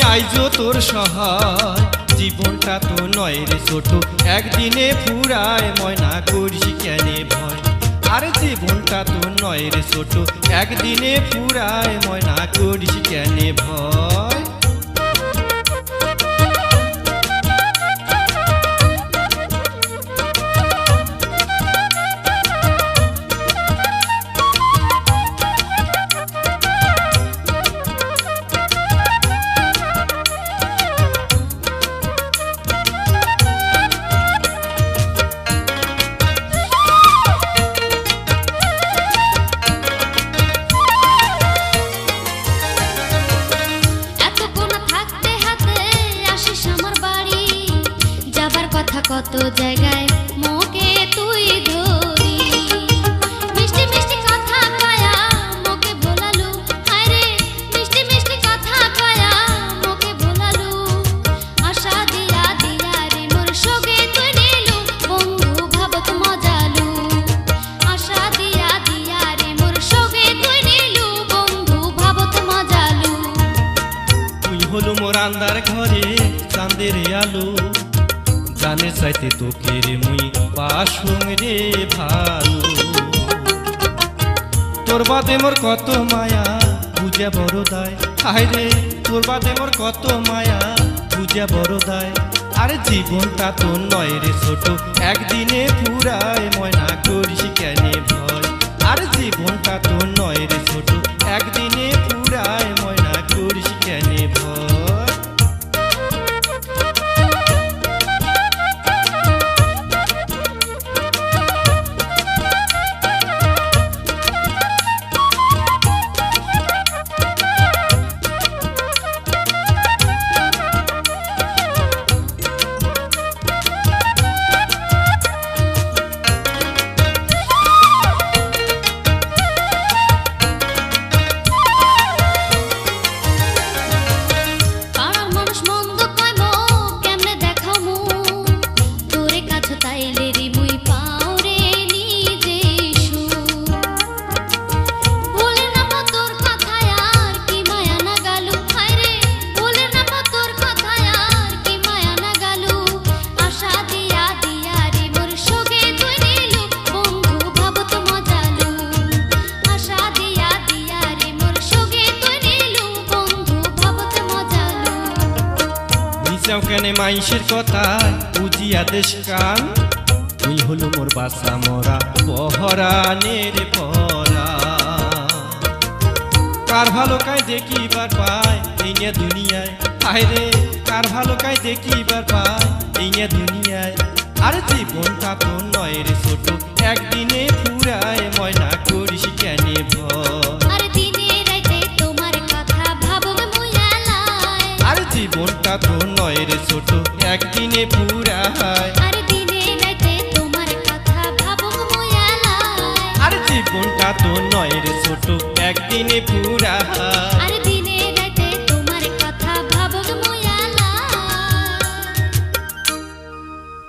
আইজো তোর সহায়। জীবনটা তো নয় রে ছোট। একদিনে ফুরায় ময়না করিস কেনে ভয়? আর জীবনটা তো নয় রে ছোট। একদিনে ফুরায় ময়না করিস কেনে ভয়? কত জায়গায় মোকে তুই ধরি। মিষ্টি মিষ্টি কথা কয়া মোকে ভোলালু। আরে, মিষ্টি মিষ্টি কথা কয়া মোকে ভোলালু। আশা দিয়া দিয়া রে মোর সগে তুই নিলু। বন্ধু ভাবত মজালু। আশা দিয়া দিয়া রে মোর সগে তুই নিলু। বন্ধু ভাবত মজালু। তুই হলো মোর আন্দার ঘরে চাঁদের আলো। জানে চাইতে তোকে রে মুই পাশুং রে ভালো। তোর বাদে মোর কত মায়া, বুঝে বড় দায়। হায় রে, তোর বাদে মোর কত মায়া, বুঝে বড় দায়। আরে জীবনটা তো নয় রে ছোট, একদিনে পুরায় ময়না করিস কেনে ভয়? আরে জীবনটা তো নয় রে ছোট, একদিনে নিচাও কেনে মাইসের কথা বুঝিয়া দেশ কান। তুই হলো মোর বাসা, মরা পহরানের পরা কার ভালো কায় দেখিবার পায়? এই নিয়ে দুনিয়ায়। হায় রে, কার ভালো কায় দেখিবার পায়? এই নিয়ে দুনিয়ায়। আরে জীবনটা তো নয় রে ছোট, একদিনে ফুরায় ময়না করিস কেনে ভয় তো নয় রে ছোট একদিনে পুরায় আর দিনে রাতে তোমার কথা ভাবো মোয়ালা আর জীবনটা তো নয় রে ছোট একদিনে পুরা আর